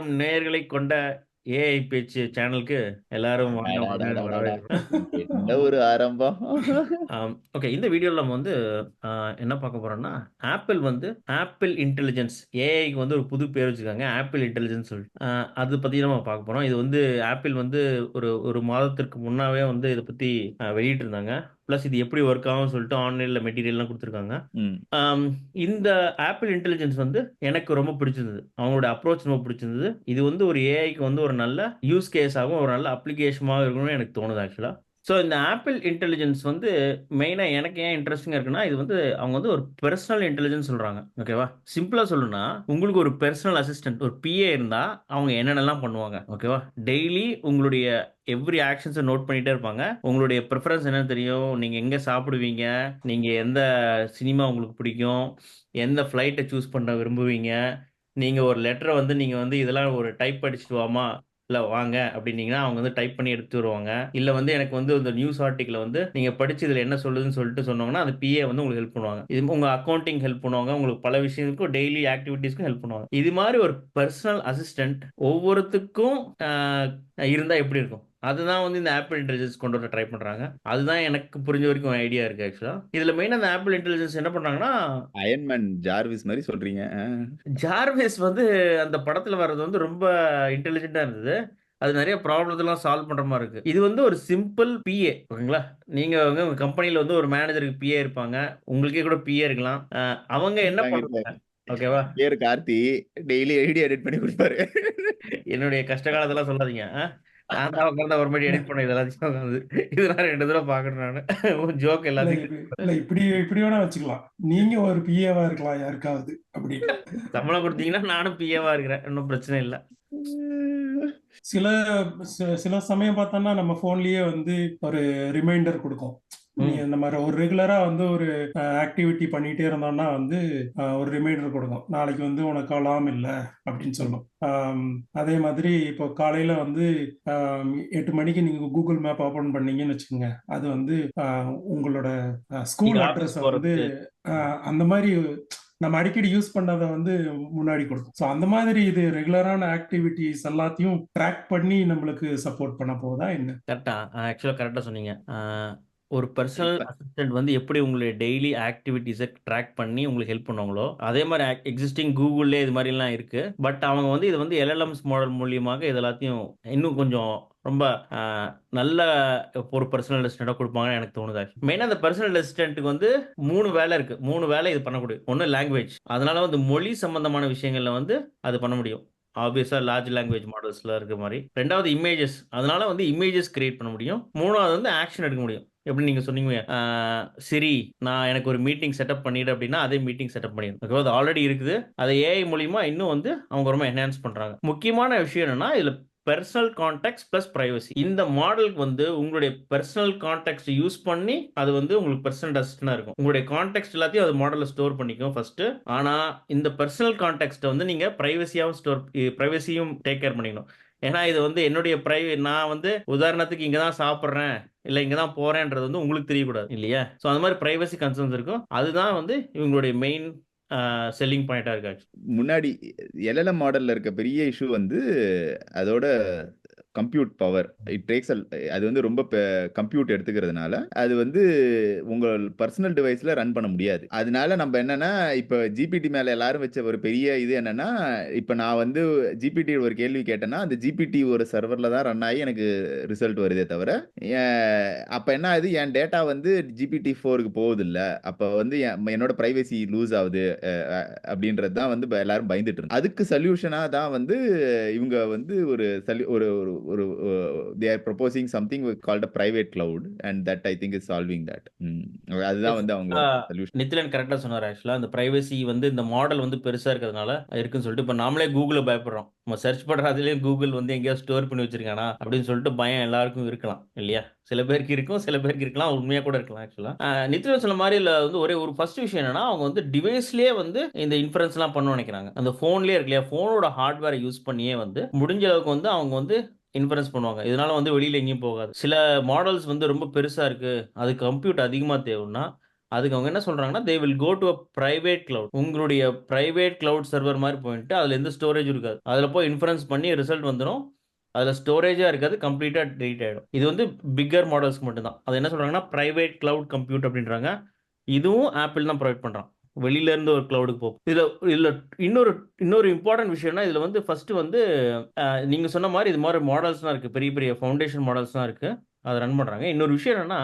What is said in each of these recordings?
ஆயிரம் நேயர்களை கொண்ட ஏஐ பேச்சு சேனலுக்கு எல்லாரும். என்ன ஒரு ஆரம்பம். ஓகே. இந்த வீடியோல நம்ம வந்து என்ன பார்க்க போறோம்னா, ஆப்பிள் வந்து ஆப்பிள் இன்டெலிஜென்ஸ் ஏஐக்கு வந்து ஒரு புது பேர் வச்சிருக்காங்க. ஆப்பிள் இன்டெலிஜென்ஸ் சொல்லிட்டு. அது பத்தி நம்ம பார்க்க போறோம். இது வந்து ஆப்பிள் வந்து ஒரு ஒரு மாதத்திற்கு முன்னாவே வந்து இத பத்தி அ வெளியிட்டிருந்தாங்க. பிளஸ் இது எப்படி ஒர்க் ஆகும்னு சொல்லிட்டு ஆன்லைன்ல மெட்டீரியல்லாம் குடுத்துருக்காங்க. இந்த ஆப்பிள் இன்டெலிஜென்ஸ் வந்து எனக்கு ரொம்ப பிடிச்சிருந்தது. அவங்களோட அப்ரோச் ரொம்ப பிடிச்சிருந்தது. இது வந்து ஒரு ஏஐக்கு வந்து ஒரு நல்ல யூஸ் கேஸாவும், ஒரு நல்ல அப்ளிகேஷனாவும் இருக்கணும்னு எனக்கு தோணுது ஆக்சுவலா. ஸோ இந்த ஆப்பிள் இன்டெலிஜென்ஸ் வந்து மெயினாக எனக்கு ஏன் இன்ட்ரெஸ்டிங்காக இருக்குன்னா, இது வந்து அவங்க வந்து ஒரு பெர்சனல் இன்டெலிஜென்ஸ் சொல்கிறாங்க ஓகேவா? சிம்பிளாக சொல்லணும்னா, உங்களுக்கு ஒரு பெர்சனல் அசிஸ்டன்ட் ஒரு பிஏ இருந்தால் அவங்க என்னென்னலாம் பண்ணுவாங்க. ஓகேவா? டெய்லி உங்களுடைய எவ்ரி ஆக்ஷன்ஸை நோட் பண்ணிட்டே இருப்பாங்க. உங்களுடைய ப்ரிஃபரன்ஸ் என்னன்னு தெரியும். நீங்கள் எங்கே சாப்பிடுவீங்க? நீங்கள் எந்த சினிமா உங்களுக்கு பிடிக்கும்? எந்த ஃப்ளைட்டை சூஸ் பண்ண விரும்புவீங்க? நீங்கள் ஒரு லெட்டரை வந்து நீங்கள் வந்து இதெல்லாம் ஒரு டைப் அடிச்சுட்டு வாமா இல்லை வாங்க அப்படின்னீங்கன்னா, அவங்க வந்து டைப் பண்ணி எடுத்து வருவாங்க. இல்லை வந்து எனக்கு வந்து இந்த நியூஸ் ஆர்டிக்கிள வந்து நீங்கள் படிச்சு இதில் என்ன சொல்லுதுன்னு சொல்லிட்டு சொன்னோம்னா, அந்த பிஏ வந்து உங்களுக்கு ஹெல்ப் பண்ணுவாங்க. இது உங்கள் அக்கௌண்டிங் ஹெல்ப் பண்ணுவாங்க. உங்களுக்கு பல விஷயத்துக்கும் டெய்லி ஆக்டிவிட்டீஸ்க்கும் ஹெல்ப் பண்ணுவாங்க. இது மாதிரி ஒரு பர்சனல் அசிஸ்டன்ட் ஒவ்வொருத்துக்கும் இருந்தால் எப்படி இருக்கும்? அதுதான் வந்து இந்த ஆப்பிள் இன்டெலிஜென்ஸ் கொண்டு வர ட்ரை பண்றாங்க. அதுதான் எனக்கு புரிஞ்ச வரைக்கும் ஐடியா இருக்கு ஆக்சுவலா. இதுல மெயினா இந்த ஆப்பிள் இன்டெலிஜென்ஸ் என்ன பண்றாங்கன்னா அயர்ன் மேன் ஜார்விஸ் மாரி சொல்றீங்க. ஜார்விஸ் வந்து அந்த படத்துல வர்றது வந்து ரொம்ப இன்டெலிஜென்ட்டா இருந்தது. அது நெறைய ப்ராப்ளத்தெல்லாம் சால்வ் பண்ற மாரி இருக்கு. இது வந்து ஒரு சிம்பிள் பிஏ ஓகேங்களா? நீங்க வந்து உங்க கம்பெனில வந்து ஒரு மேனேஜருக்கு பிஏ இருப்பாங்க. உங்களுக்கே கூட பிஏ இருக்கலாம். அவங்க என்ன நாங்க பண்றாங்க ஓகேவா? பேரு கார்த்தி. டெய்லி வீடியோ எடிட் பண்ணி குடுப்பாரு. என்னுடைய கஷ்ட காலத்தெல்லாம் சொல்லாதீங்க. நான் தான் உட்கார்ந்து அப்புறமேட்டு எடிட் பண்ணேன் இது எல்லாத்தையும் உட்காந்து. இது நான் 2 தடவ பார்க்குறேன் நானு. ஜோக் எல்லாத்தையும் இல்ல இப்படி இப்படி வேணா வச்சுக்கலாம். நீங்க ஒரு பிஏவா இருக்கலாம் யாருக்காவது அப்படின்னு. சம்பளம் குடுத்தீங்கன்னா நானும் பிஏவா இருக்கிறேன். ஒண்ணும் பிரச்சனை இல்ல. சில சில சமயம் பார்த்தோம்னா, நம்ம ஃபோன்லயே வந்து ஒரு ரிமைண்டர் குடுக்கும். நீ. இந்த மாரி ஒரு ரெகுலரா வந்து ஒரு ஆக்டிவிட்டி பண்ணிட்டே இருந்தோம்னா வந்து ஒரு ரிமைண்டர் குடுக்கும். நாளைக்கு வந்து உனக்கு அலார்ம் இல்ல அப்படின்னு சொல்லும். அதே மாதிரி இப்போ காலையில வந்து 8 மணிக்கு நீங்க Google மேப் ஓப்பன் பண்ணீங்கன்னு வச்சுக்கோங்க. அது வந்து உங்களோட ஸ்கூல் அட்ரஸ வந்து அந்த மாரி நம்ம அடிக்கடி யூஸ் பண்ணத வந்து முன்னாடி குடுக்கும். ஸோ அந்த மாதிரி இது ரெகுலரான ஆக்டிவிட்டீஸ் எல்லாத்தையும் ட்ராக் பண்ணி நம்மளுக்கு சப்போர்ட் பண்ண போகுதா என்ன? கரெக்ட்டா. ஆக்சுவலா கரெக்ட்டா சொன்னீங்க. ஒரு பெர்சனல் இப்ப அசிஸ்டன்ட் வந்து எப்படி உங்களுடைய டெய்லி ஆக்டிவிட்டீஸ ட்ராக் பண்ணி உங்களுக்கு ஹெல்ப் பண்ணுவாங்களோ, அதே மாரி ஆக் எக்ஸிஸ்டிங் Googleலயே இது மாரிலாம் இருக்கு. பட் அவங்க வந்து இத வந்து எல்எல்எம்ஸ் மாடல் மூலியமாக இது எல்லாத்தையும் இன்னும் கொஞ்சம் ரொம்ப அ நல்ல ஒரு பெர்சனல் அசிஸ்டன்ட்டா குடுப்பாங்கன்னு எனக்கு தோணுது ஆக்சுவலி. மெயினா அந்த பெர்சனல் அசிஸ்டன்ட்க்கு வந்து 3 வேலை இருக்கு. 3 வேலை இது பண்ணக்கூடியது. ஒண்ணு லாங்குவேஜ். அதனால வந்து மொழி சம்பந்தமான விஷயங்கள்ல வந்து அது பண்ண முடியும். ஆப்வியஸாக லார்ஜ் லாங்குவேஜ் மாடல்ஸ்லாம் இருக்க மாதிரி ரெண்டாவது இமேஜஸ். அதனால வந்து இமேஜஸ் கிரியேட் பண்ண முடியும். மூணாவது வந்து ஆக்ஷன் எடுக்க முடியும். எப்படி நீங்கள் சொன்னீங்க சரி நான் எனக்கு ஒரு மீட்டிங் செட்டப் பண்ணிடு அப்படின்னா, அதே மீட்டிங் செட்டப் பண்ணிடும் ஓகேவா? அது ஆல்ரெடி இருக்குது. அதை ஏஐ மூலியமா இன்னும் வந்து அவங்க ரொம்ப என்ஹான்ஸ் பண்ணுறாங்க முக்கியமான விஷயம் என்னன்னா, இதில் பெர்சனல் கான்டாக்ட்ஸ் ப்ளஸ் ப்ரைவசி இந்த மாடலுக்கு வந்து உங்களுடைய பெர்சனல் கான்டாக்ட்ஸ் யூஸ் பண்ணி, அது வந்து உங்களுக்கு பெர்சனல் டஸ்ட்னா இருக்கும். உங்களுடைய கான்டெக்ஸ்ட் எல்லாத்தையும் அது மாடலில் ஸ்டோர் பண்ணிக்கும் ஃபர்ஸ்ட்டு. ஆனால் இந்த பெர்சனல் கான்டெக்ஸ்ட்ட வந்து நீங்கள் ப்ரைவசியாகவும் ஸ்டோர் ப்ரைவசியும் டேக் கேர் பண்ணிக்கணும். ஏன்னா, இது வந்து என்னுடைய ப்ரைவே நான் வந்து உதாரணத்துக்கு இங்கே தான் சாப்பிட்றேன் இல்லை இங்கே தான் போகிறேன்றது வந்து உங்களுக்கு தெரியக்கூடாது. இல்லையா? ஸோ அந்த மாதிரி ப்ரைவசி கன்சர்ன்ஸ் இருக்கும். அதுதான் வந்து இவங்களுடைய மெயின் செல்லிங் பாயிண்ட்டா இருக்கு முன்னாடி எல்எல்எம் மாடல்ல இருக்க பெரிய இஷ்யூ வந்து அதோட கம்ப்யூட் பவர். இட் டேக்ஸ் அது வந்து ரொம்ப பெ கம்ப்யூட் எடுத்துக்கிறதுனால, அது வந்து உங்கள் பர்சனல் டிவைஸ்ல ரன் பண்ண முடியாது. அதனால நம்ம என்னன்னா, இப்ப ஜிபிடி மேல எல்லாரும் வச்ச ஒரு பெரிய இது என்னன்னா, இப்ப நான் வந்து ஜிபிடி ஒரு கேள்வி கேட்டேன்னா, அந்த ஜிபிடி ஒரு சர்வர்ல தான் ரன் ஆகி எனக்கு ரிசல்ட் வருதே தவிர, எ அப்ப என்ன ஆகுது, என் டேட்டா வந்து ஜிபிடி 4க்கு போகுதுல்ல. அப்ப வந்து என் என்னோட பிரைவசி லூஸ் ஆகுது அப்படின்றது தான் வந்து எல்லாரும் பயந்துட்டு இருந்தாங்க. அதுக்கு சொல்யூஷனா தான் வந்து இவங்க வந்து ஒரு சல்யூ ஒரு ஒரு ஒரு they are proposing something called a private cloud and that I think is solving that. அதுதான் வந்து அவங்க. நித்திலன் கரெக்ட்டா சொன்னாரு ஆக்சுவலா. அந்த பிரைவசி வந்து இந்த மாடல் வந்து பெருசா இருக்கிறதுனால இருக்குன்னு சொல்லிட்டு, இப்ப நாமளே Googleல பயப்படுறோம். நம்ம சர்ச் பண்ற அதுலயும் Google வந்து எங்கேயாவது ஸ்டோர் பண்ணி வச்சிருக்கானா? அப்படின்னு சொல்லிட்டு பயம் எல்லாருக்கும் இருக்கலாம். இல்லையா? சில பேருக்கு இருக்கும், சில பேருக்கு இருக்கலாம். உண்மையா கூட இருக்கலாம் ஆக்சுவலா. நித்திலன் சொன்ன மாரி இதுல வந்து ஒரே ஒரு ஃபர்ஸ்ட் விஷயம் என்னன்னா, அவங்க வந்து டிவைஸ்லயே வந்து இந்த இன்ஃபரன்ஸ்லாம் பண்ணணும்னு நெனைக்கிறாங்க. அந்த ஃபோன்லயே இருக்கு இல்லையா? ஃபோனோட ஹார்ட்வேர யூஸ் பண்ணியே வந்து முடிஞ்ச அளவுக்கு வந்து அவங்க வந்து இன்ஃபரன்ஸ் பண்ணுவாங்க. இதனால வந்து வெளியில் எங்கேயும் போகாது. சில மாடல்ஸ் வந்து ரொம்ப பெருசாக இருக்குது அது கம்ப்யூட் அதிகமாக தேவைன்னா, அதுக்கு அவங்க என்ன சொல்கிறாங்கன்னா they will go to a private cloud உங்களுடைய ப்ரைவேட் கிளவுட் சர்வர் மாதிரி போயிட்டு அதில் எந்த ஸ்டோரேஜ் இருக்காது. அதில் போய் இன்ஃபரன்ஸ் பண்ணி ரிசல்ட் வந்துடும் அதில் ஸ்டோரேஜாக இருக்காது கம்ப்ளீட்டாக டெலிட் ஆகிடும் இது வந்து பிக்கர் மாடல்ஸ்க்கு மட்டும்தான். அது என்ன சொல்கிறாங்கன்னா ப்ரைவேட் கிளவுட் கம்ப்யூட் அப்படின்றாங்க. இதுவும் ஆப்பிள் தான் ப்ரொவைட் பண்ணுறான் வெளியில இருந்து ஒரு கிளவுடுக்கு போகும் இதில் இதில் இன்னொரு இன்னொரு இம்பார்ட்டன்ட் விஷயம்னா இதில் வந்து ஃபர்ஸ்ட் வந்து அஹ், நீங்க சொன்ன மாதிரி இது மாதிரி மாடல்ஸ்லாம் இருக்கு. பெரிய பெரிய ஃபவுண்டேஷன் மாடல்ஸ்லாம் இருக்கு. அதை ரன் பண்றாங்க. இன்னொரு விஷயம் என்னன்னா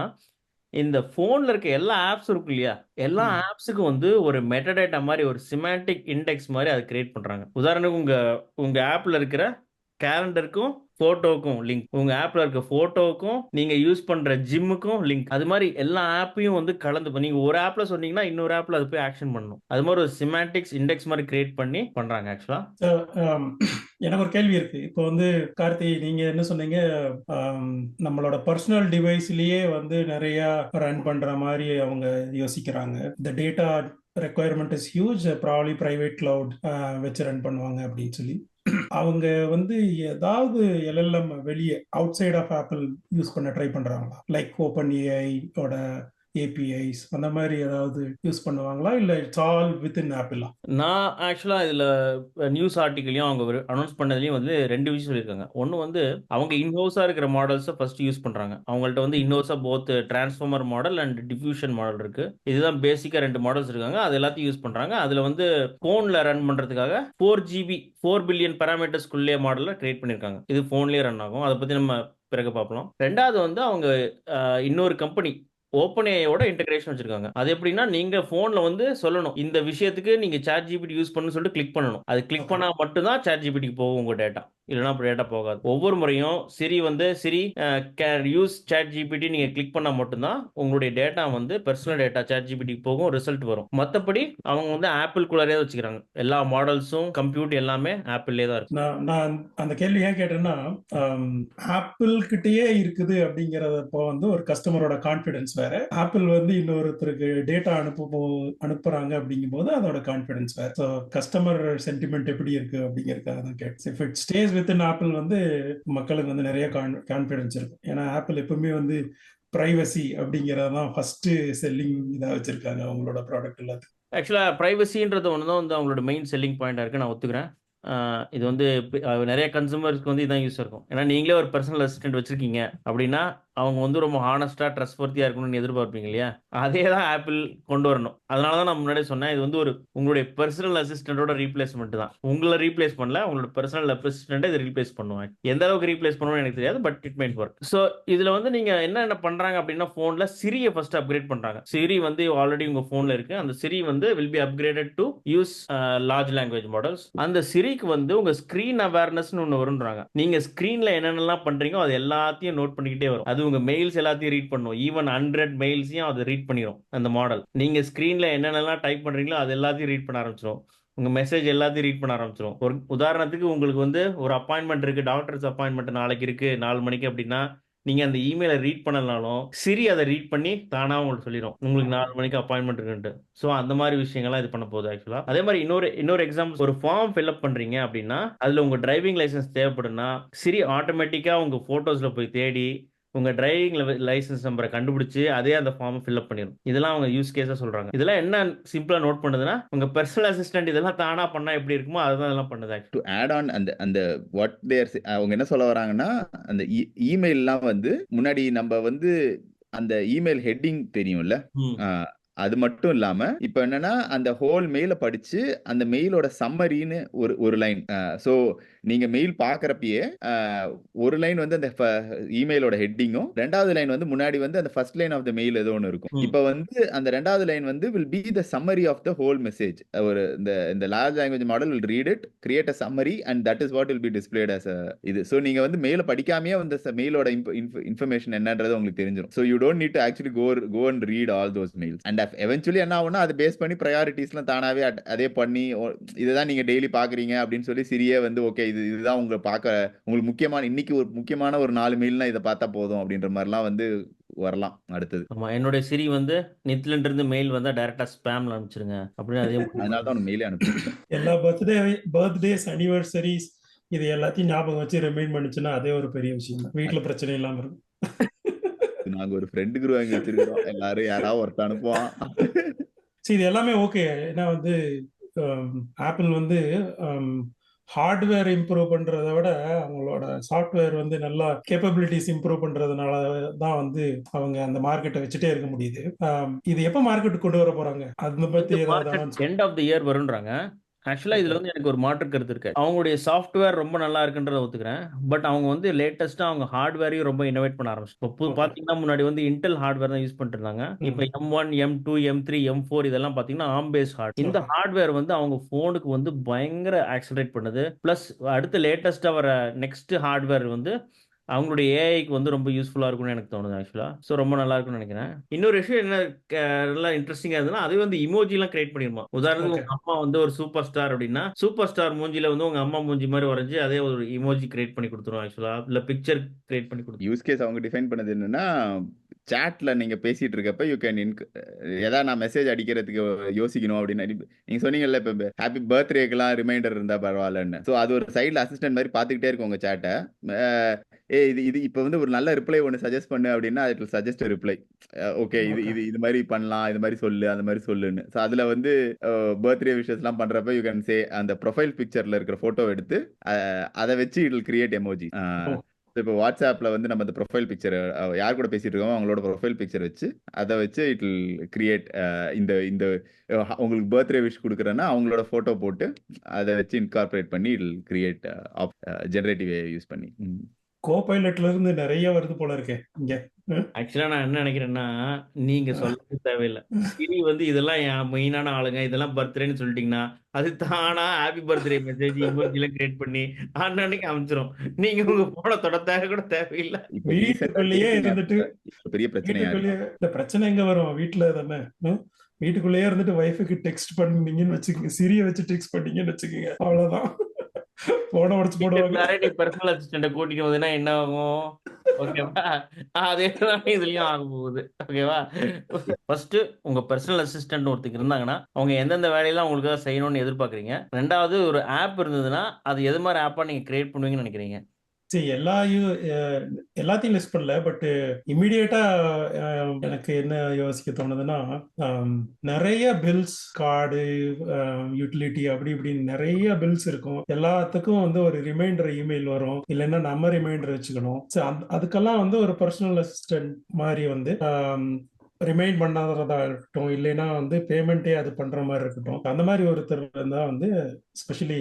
இந்த ஃபோனில் இருக்க எல்லா ஆப்ஸ் இருக்கும் இல்லையா? எல்லா. ஆப்ஸுக்கும் வந்து ஒரு மெட்டடேட்டா மாதிரி ஒரு சிமாண்டிக் இண்டெக்ஸ் மாதிரி அதை கிரியேட் பண்றாங்க. உதாரணத்துக்கு உங்க உங்க ஆப்ல இருக்கிற கேலண்டருக்கும் ஃபோட்டோவுக்கும் லிங்க் உங்க ஆப்ல இருக்க ஃபோட்டோவுக்கும் நீங்க யூஸ் பண்ற ஜிம்முக்கும் லிங்க் அது மாதிரி எல்லா ஆப்பையும் வந்து கலந்து இப்ப நீங்க ஒரு ஆப்ல சொன்னீங்கன்னா இன்னொரு ஆப்ல அது போய் ஆக்ஷன் பண்ணணும். அது மாதிரி ஒரு சிமேட்டிக்ஸ் இண்டெக்ஸ் மாதிரி கிரியேட் பண்ணி பண்றாங்க ஆக்சுவலா um, எனக்கு ஒரு கேள்வி இருக்கு. இப்போ வந்து கார்த்தி நீங்க என்ன சொன்னீங்க? Um, நம்மளோட பர்சனல் டிவைஸ்லயே வந்து நிறைய ரன் பண்ற மாதிரி அவங்க யோசிக்கிறாங்க. இந்த data requirement is huge probably private cloud வச்சு ரன் பண்ணுவாங்க அப்படின்னு சொல்லி. அவங்க வந்து ஏதாவது எல்எல்எம் வெளியே outside of Apple use பண்ண ட்ரை பண்றாங்களா? லைக் ஓப்பன் ஏஐயோட ஏபிஐஸ் அந்த மாதிரி ஏதாவது யூஸ் பண்ணுவாங்களா? இல்ல இட்ஸ் ஆல் வித் இன் ஆப்பிளா நான் ஆக்சுவலாக இதில் நியூஸ் ஆர்டிக்கலையும் அவங்க அனௌன்ஸ் பண்ணதுலையும் வந்து ரெண்டு விஷயம் சொல்லியிருக்காங்க. ஒன்று வந்து அவங்க இன்ஹவுஸாக இருக்கிற மாடல்ஸை ஃபர்ஸ்ட் யூஸ் பண்ணுறாங்க அவங்கள்ட்ட வந்து இன்ஹவுஸாக both transformer model and diffusion model இருக்குது இதுதான் பேசிக்கா ரெண்டு மாடல்ஸ் இருக்காங்க. அது எல்லாத்தையும் யூஸ் பண்ணுறாங்க அதில் வந்து ஃபோனில் ரன் பண்ணுறதுக்காக ஃபோர் ஜிபி ஃபோர் பில்லியன் பேராமீட்டர்ஸ்குள்ளே மாடலில் கிரியேட் பண்ணியிருக்காங்க. இது ஃபோன்லேயே ரன் ஆகும். அதை பற்றி நம்ம பிறகு பார்க்கலாம் ரெண்டாவது வந்து அவங்க இன்னொரு கம்பெனி ஓப்பன் ஏஐயோட இன்டகிரேஷன் வச்சிருக்காங்க. அது எப்படின்னா நீங்க போன்ல வந்து சொல்லணும். இந்த விஷயத்துக்கு நீங்க சாட் ஜிபிடி யூஸ் பண்ணு சொல்லிட்டு கிளிக் பண்ணணும். அது கிளிக். பண்ணா மட்டும்தான் சாட் ஜிபிடிக்கு போகும் உங்க டேட்டா இல்லைன்னா டேட்டா போகாது. ஒவ்வொரு முறையும் சிரி வந்து சிரி யூஸ் சேட் ஜிபிடி நீங்க கிளிக் பண்ணா மட்டும்தான் உங்களுடைய டேட்டா வந்து பர்சனல் டேட்டா சேட் ஜிபிடிக்கு போகும் ரிசல்ட் வரும். மற்றபடி அவங்க வந்து ஆப்பிள் குள்ளரே வச்சுக்கிறாங்க. எல்லா மாடல்ஸும் கம்ப்யூட் எல்லாமே ஆப்பிள்லேயே தான் இருக்கு. நான் நான் அந்த கேள்வி ஏன் கேட்டேன்னா ஆப்பிள் கிட்டயே இருக்குது அப்படிங்கறதப்போ வந்து ஒரு கஸ்டமரோட கான்ஃபிடன்ஸ் வேற. ஆப்பிள் வந்து இன்னொருத்தருக்கு டேட்டா அனுப்ப போ- அனுப்புறாங்க அப்படிங்கும்போது அதோட கான்ஃபிடன்ஸ் வேற. ஸோ கஸ்டமர் சென்டிமெண்ட் எப்படி இருக்கு அப்படிங்கறது தான் gets if it stays within Apple வந்து மக்களுக்கு வந்து நிறைய கான்ஃபிடன்ஸ் இருக்கும். ஏன்னா ஆப்பிள் எப்பவுமே வந்து ப்ரைவசி அப்படிங்கறதான் ஃபர்ஸ்ட் செல்லிங் இதா வச்சிருக்காங்க அவங்களோட ப்ராடக்ட் எல்லாத்துக்கும் ஆக்சுவலாக ப்ரைவசின்றது ஒன்று தான் வந்து அவங்களோட மெயின் செல்லிங் பாயிண்டாக இருக்குது நான் ஒத்துக்கிறேன். இது வந்து நிறைய கன்சூமர்ஸ்க்கு வந்து இதான் யூஸ் இருக்கும். ஏன்னா நீங்களே ஒரு பர்சனல் அசிஸ்டன்ட் வச்சிருக்கீங்க அப்படின்னா அவங்க வந்து ரொம்ப ஹானஸ்டாக ட்ரஸ்ட்வர்த்தியாக இருக்கணும்னு எதிர்பார்ப்பீங்க இல்லையா? அதே தான் ஆப்பிள் கொண்டு வரணும். அதனால தான் நான் முன்னாடியே சொன்னேன் இது வந்து ஒரு உங்களுடைய பர்சனல் அசிஸ்டண்ட்டோட ரீப்ளேஸ்மெண்ட் தான். உங்களை ரீப்ளேஸ் பண்ணல உங்களோட பர்சனல் அசிஸ்டண்ட்டை இதை ரீப்ளேஸ் பண்ணுவாங்க. எந்த அளவுக்கு ரீப்ளேஸ் பண்ணுவோம்னு எனக்கு தெரியாது but it might work so இதில் வந்து நீங்கள் என்ன என்ன பண்ணுறாங்க அப்படின்னா ஃபோனில் சிரியை ஃபர்ஸ்ட் அப்கிரேட் பண்ணுறாங்க சிரி வந்து ஆல்ரெடி உங்கள் ஃபோனில் இருக்குது அந்த சிரி வந்து will be upgraded to use large language models அந்த சிரிக்கு வந்து உங்கள் ஸ்க்ரீன் அவேர்னஸ்னு ஒன்று வருன்றாங்க நீங்கள் ஸ்க்ரீனில் என்னென்னலாம் பண்ணுறீங்களோ அது எல்லாத்தையும் நோட் பண்ணிக்கிட்டே வரும். அது உங்கள் மெயில்ஸ் எல்லாத்தையும் ரீட் பண்ணும். ஈவன் ஹண்ட்ரட் மெயில்ஸையும் அது ரீட் பண்ணிடும் அந்த மாடல் நீங்கள் ஸ்க்ரீனில் என்னென்னலாம் டைப் பண்ணுறீங்களோ அது எல்லாத்தையும் ரீட் பண்ண ஆரம்பிச்சிடும் உங்கள் மெசேஜ் எல்லாத்தையும் ரீட் பண்ண ஆரம்பிச்சிடும் ஒரு உதாரணத்துக்கு உங்களுக்கு வந்து ஒரு அப்பாயின்மெண்ட் இருக்குது டாக்டர்ஸ் அப்பாயின்மெண்ட் நாளைக்கு இருக்குது நாலு மணிக்கு அப்படின்னா நீங்கள் அந்த இமெயிலை ரீட் பண்ணலனாலும் சிரி அதை ரீட் பண்ணி தானாக உங்களுக்கு சொல்லிடும் உங்களுக்கு நாலு மணிக்கு அப்பாயின்மெண்ட் இருக்குன்ட்டு. ஸோ அந்த மாதிரி விஷயங்கள்லாம் இது பண்ண போகுது ஆக்சுவலாக அதே மாதிரி இன்னொரு இன்னொரு எக்ஸாம்பிள் ஒரு ஃபார்ம் ஃபில்அப் பண்ணுறீங்க அப்படின்னா அதில் உங்கள் டிரைவிங் லைசன்ஸ் தேவைப்படுனா சிரி ஆட்டோமேட்டிக்காக உங்கள் ஃபோட்டோஸில் போய் தேடி உங்க டிரைவிங் லைசன்ஸ் நம்பரை கண்டுபிடிச்சு அதே அந்த ஃபார்ம் ஃபில்அப் பண்ணிடும் இதெல்லாம் அவங்க யூஸ் கேஸா சொல்றாங்க. இதெல்லாம் என்ன சிம்பிளா நோட் பண்ணுதுன்னா உங்க பர்சனல் அசிஸ்டன்ட் இதெல்லாம் தானா பண்ணா எப்படி இருக்குமோ அதுதான் இதெல்லாம் பண்ணுது. டு ஆட் ஆன் அந்த அந்த வாட் தேர் அவங்க என்ன சொல்ல வராங்கன்னா அந்த இமெயில்லாம் வந்து முன்னாடி நம்ம வந்து அந்த இமெயில் ஹெட்டிங் தெரியும்ல? அது மட்டும் இல்லாம இப்போ என்னன்னா அந்த ஹோல் மெயிலை படிச்சு அந்த மெயிலோட சம்மரின்னு ஒரு ஒரு லைன் ஸோ நீங்க மெயில் பார்க்கறப்பயே ஆஹ், ஒரு லைன் வந்து அந்த இமெயிலோட ஹெட்டிங்கும் ரெண்டாவது லைன் வந்து முன்னாடி வந்து அந்த first line of the mail ஏதோ ஒன்று இருக்கும். இப்போ வந்து அந்த ரெண்டாவது லைன் வந்து will be the summary of the whole message ஒரு இந்த இந்த large language model will read it create a summary and that is what will be displayed as இது. ஸோ நீங்க வந்து மெயில படிக்காமயே அந்த மெயிலோட இன்ஃபர்மேஷன் என்னன்றது உங்களுக்கு தெரிஞ்சிடும் so you don't need to actually go go and read all those mails and eventually என்ன ஆகும்னா அதை பேஸ் பண்ணி ப்ரையாரிட்டிஸ்லாம் தானாவே at- அதே பண்ணி இதுதான் நீங்க டெய்லி பாக்குறீங்க அப்படின்னு சொல்லி சிரியே வந்து ஓகே இது இதுதான் உங்களை பார்க்க உங்களுக்கு முக்கியமான இன்னைக்கு ஒரு முக்கியமான ஒரு நாலு மெயில்னா இதை பார்த்தா போதும் அப்படின்ற மாதிரிலாம் வந்து வரலாம் அடுத்தது. ஆமா என்னுடைய சிரி வந்து நித்லன் இருந்து மெயில் வந்தா டைரக்டா ஸ்பேம்ல அனுப்பிச்சிருங்க. அப்படின்னு அதே அதனால தான் உனக்கு மெயிலே அனுப்பி எல்லா பர்த்டே பர்த்டேஸ் அனிவர்சரிஸ் இது எல்லாத்தையும் ஞாபகம் வச்சு ரிமைண்ட் பண்ணுச்சுன்னா அதே ஒரு பெரிய விஷயம். வீட்டுல பிரச்சனை இல்லாம இருக்கும். நாங்க ஒரு ஃப்ரெண்ட் குரூப் வாங்கி வச்சிருக்கிறோம். எல்லாரும் யாராவது ஒருத்தன் அனுப்புவான். சரி இது எல்லாமே ஓகே ஏன்னா வந்து ஆப்பிள் வந்து ஹார்ட்வேர் இம்ப்ரூவ் பண்றதை விட அவங்களோட சாஃப்ட்வேர் வந்து நல்லா கேப்பபிலிட்டிஸ் இம்ப்ரூவ் பண்றதுனால தான் வந்து அவங்க அந்த மார்க்கெட்டை வச்சுட்டே இருக்க முடியுது. ஆம், இது எப்போ மார்க்கெட் கொண்டு வர போறாங்க? அதை பத்தி எண்ட் ஆஃப் த இயர் வரும்ன்றாங்க. ஆக்சுவலாக இதில் வந்து எனக்கு ஒரு மாற்று கருத்து இருக்கு. அவங்களுடைய சாஃப்ட்வேர் ரொம்ப நல்லா இருக்குன்றத ஒத்துக்கிறேன். பட் அவங்க வந்து லேட்டஸ்ட்டாக அவங்க ஹார்ட்வேரையும் ரொம்ப இன்னோவேட் பண்ண ஆரம்பிச்சு இப்போ. பார்த்தீங்கன்னா முன்னாடி வந்து இன்டெல் ஹார்ட்வேர் தான் யூஸ் பண்ணிட்டு இருந்தாங்க. இப்போ M one M two M three M four இதெல்லாம் பார்த்தீங்கன்னா ஆம் பேஸ் ஹார்ட் இந்த. ஹார்ட்வேர் வந்து அவங்க ஃபோனுக்கு வந்து பயங்கர ஆக்சலரேட் பண்ணுது. ப்ளஸ் அடுத்து லேட்டஸ்ட்டாக வர நெக்ஸ்ட் ஹார்ட்வேர் வந்து அவங்களுடைய ஏஐக்கு வந்து ரொம்ப யூஸ்ஃபுல்லாக இருக்கும்னு எனக்கு தோணுது ஆக்சுவலாக ஸோ ரொம்ப நல்லா இருக்கும்னு நினைக்கிறேன். இன்னொரு விஷயம் என்ன நல்லா இன்ட்ரெஸ்டிங்காக இருந்ததுன்னா அது வந்து இமோஜிலாம் கிரியேட் பண்ணிருமா. உதாரணத்துக்கு. உங்க அம்மா வந்து ஒரு சூப்பர் ஸ்டார் அப்படின்னா சூப்பர் ஸ்டார் மூஞ்சில வந்து உங்க அம்மா மூஞ்சி மாதிரி வரைஞ்சு அதே ஒரு இமோஜி கிரியேட் பண்ணி கொடுத்துரும் ஆக்சுவலாக இல்லை பிக்சர் கிரியேட் பண்ணி கொடுத்துரும். யூஸ் கேஸ் அவங்க டிஃபைன் பண்ணது என்னன்னா சாட்ல நீங்க பேசிட்டு இருக்கப்ப யூ கேன் இன்க் ஏதாவது நான் மெசேஜ் அடிக்கிறதுக்கு யோசிக்கணும் அப்படின்னு நீங்க சொன்னீங்கல்ல இப்ப ஹாப்பி பர்த்டேக்கெல்லாம் ரிமைண்டர் இருந்தா பரவாயில்லன்னு. ஸோ அது ஒரு சைடில் அசிஸ்டன்ட் மாதிரி பார்த்துக்கிட்டே இருக்கும் உங்க சேட்டை ஏ இது இது இப்போ வந்து ஒரு நல்ல ரிப்ளை ஒன்று சஜஸ்ட் பண்ணு அப்படின்னா it will suggest reply okay இது. இது இது மாதிரி பண்ணலாம் இது மாதிரி சொல்லு அந்த மாதிரி சொல்லுன்னு. ஸோ அதில் வந்து பர்த்டே விஷஸ்லாம் பண்ணுறப்ப யூ கேன் சே அந்த ப்ரொஃபைல் பிக்சரில் இருக்கிற ஃபோட்டோ எடுத்து அதை வச்சு இட் கிரியேட் எமோஜி. இப்போ வாட்ஸ்அப்பில் வந்து நம்ம அந்த ப்ரொஃபைல் பிக்சர் யார் கூட பேசிட்டு இருக்கோமோ அவங்களோட ப்ரொஃபைல் பிக்சர் வச்சு அதை வச்சு இட் வில் கிரியேட் இந்த இந்த உங்களுக்கு பர்த்டே விஷ் கொடுக்குறேன்னா அவங்களோட ஃபோட்டோ போட்டு அதை வச்சு இன்கார்பரேட் பண்ணி இட் கிரியேட் ஜென்ரேட்டிவ் யூஸ் பண்ணி. ம். கோபைலட்ல இருந்து நிறைய வருது போல இருக்கே இங்க. ஆக்சுவலாக நான் என்ன நினைக்கிறேன்னா நீங்க சொல்ல தேவையில்லை. சிரி வந்து இதெல்லாம் என் மெயினான ஆளுங்க இதெல்லாம் பர்த்டேன்னு சொல்லிட்டீங்கன்னா அது தானா ஹாப்பி பர்த்டே மெசேஜ் இமோஜிலாம் கிரியேட் பண்ணி அன்னன்னைக்கு அமைச்சிரும். நீங்க உங்க போன தொட தேவை கூட தேவையில்லை. வீட்டுக்குள்ளேயே இருந்துட்டு பெரிய வீட்டுக்குள்ளேயே இந்த பிரச்சனை எங்க வரும்? வீட்டுல தானே? வீட்டுக்குள்ளேயே இருந்துட்டு ஒய்ஃபுக்கு டெக்ஸ்ட் பண்ணீங்கன்னு வச்சுக்கோங்க சிரிய வச்சு டெக்ஸ்ட் பண்ணீங்கன்னு வச்சுக்கோங்க அவ்வளவுதான். போன உடச்சு போடுவாங்க. பர்சனல் அசிஸ்டண்ட கூட்டிட்டு வந்தீங்கன்னா என்ன ஆகும்? ஓகேவா அதே தான் இதுலயும் ஆக போகுது. ஓகேவா ஃபர்ஸ்ட் உங்க பர்சனல் அசிஸ்டன்ட் ஒருத்தருக்கு இருந்தாங்கன்னா அவங்க எந்தெந்த வேலையெல்லாம் உங்களுக்காக செய்யணும்னு எதிர்பார்க்குறீங்க? ரெண்டாவது ஒரு ஆப் இருந்ததுன்னா அது எது மாதிரி ஆப்பா நீங்க கிரியேட் பண்ணுவீங்கன்னு நினைக்கிறீங்க? சரி எல்லா யூ- எல்லாத்தையும் லிஸ்ட் பண்ணல பட் இம்மிடியேட்டா எனக்கு என்ன யோசிக்க தோணுதுன்னா நிறைய பில்ஸ் கார்டு யூட்டிலிட்டி அப்படி இப்படின்னு நிறைய பில்ஸ் இருக்கும். எல்லாத்துக்கும் வந்து ஒரு ரிமைண்டர் இமெயில் வரும். இல்லைன்னா நம்ம ரிமைண்டர் வச்சுக்கணும். அதுக்கெல்லாம் வந்து ஒரு பர்சனல் அசிஸ்டன்ட் மாதிரி வந்து ரிமைண்ட் பண்ணாததா இருக்கட்டும் இல்லைன்னா வந்து பேமெண்ட்டே அது பண்ற மாதிரி இருக்கட்டும். அந்த மாதிரி ஒருத்தர் இருந்தா வந்து ஸ்பெஷலி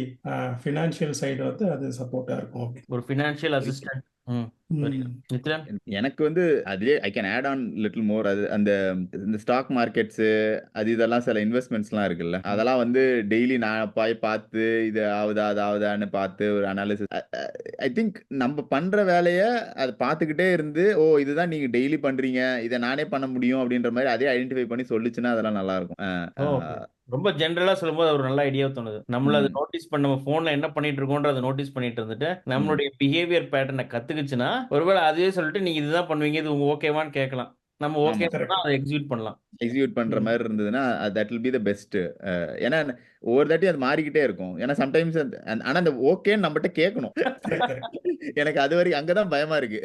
ஃபினான்ஷியல் சைடு வந்து அது சப்போர்ட்டா இருக்கும். ஒரு ஃபினான்ஷியல் அசிஸ்டன்ட் எனக்கு வந்து அதுலேயே I can add on little more அது அந்த இந்த ஸ்டாக் மார்க்கெட்ஸு அது இதெல்லாம் சில இன்வெஸ்ட்மெண்ட்ஸ்லாம் இருக்குல்ல. அதெல்லாம் வந்து டெய்லி நான் போய் பார்த்து இது ஆகுதா அது ஆகுதான்னு பார்த்து ஒரு அனாலிசிஸ் ஐ திங்க் நம்ம பண்ற வேலையை அதை பார்த்துக்கிட்டே இருந்து ஓ இதுதான் நீங்க டெய்லி பண்றீங்க இதை நானே பண்ண முடியும் அப்படின்ற மாதிரி அதே ஐடென்டிஃபை பண்ணி சொல்லுச்சுன்னா அதெல்லாம் நல்லா இருக்கும் ரொம்ப ஜென்ரலா சொல்லும்போது ஒரு நல்ல ஐடியா தோணுது. நம்மள அது. நோட்டீஸ் பண்ண நம்ம போன்ல என்ன பண்ணிட்டு இருக்கோன்றத நோட்டீஸ் பண்ணிட்டு இருந்துட்டு நம்மளுடைய பிஹேவியர் பேட்டர்னை கத்துக்குச்சுன்னா ஒருவேளை அதுவே சொல்லிட்டு நீங்க இதுதான் பண்ணுவீங்க இது உங்க ஓகேவான்னு கேட்கலாம். நம்ம ஓகே எக்ஸிக்யூட் பண்ணலாம். எக்ஸிக்யூட் பண்ற. மாதிரி இருந்ததுன்னா that will be the best ஏன்னா ஒவ்வொரு தாட்டி அது மாறிக்கிட்டே இருக்கும். ஏன்னா சம்டைம்ஸ் ஆனா அந்த ஓகேன்னு நம்மகிட்ட கேட்கணும். எனக்கு அது வரைக்கும் அங்கதான் பயமா இருக்கு.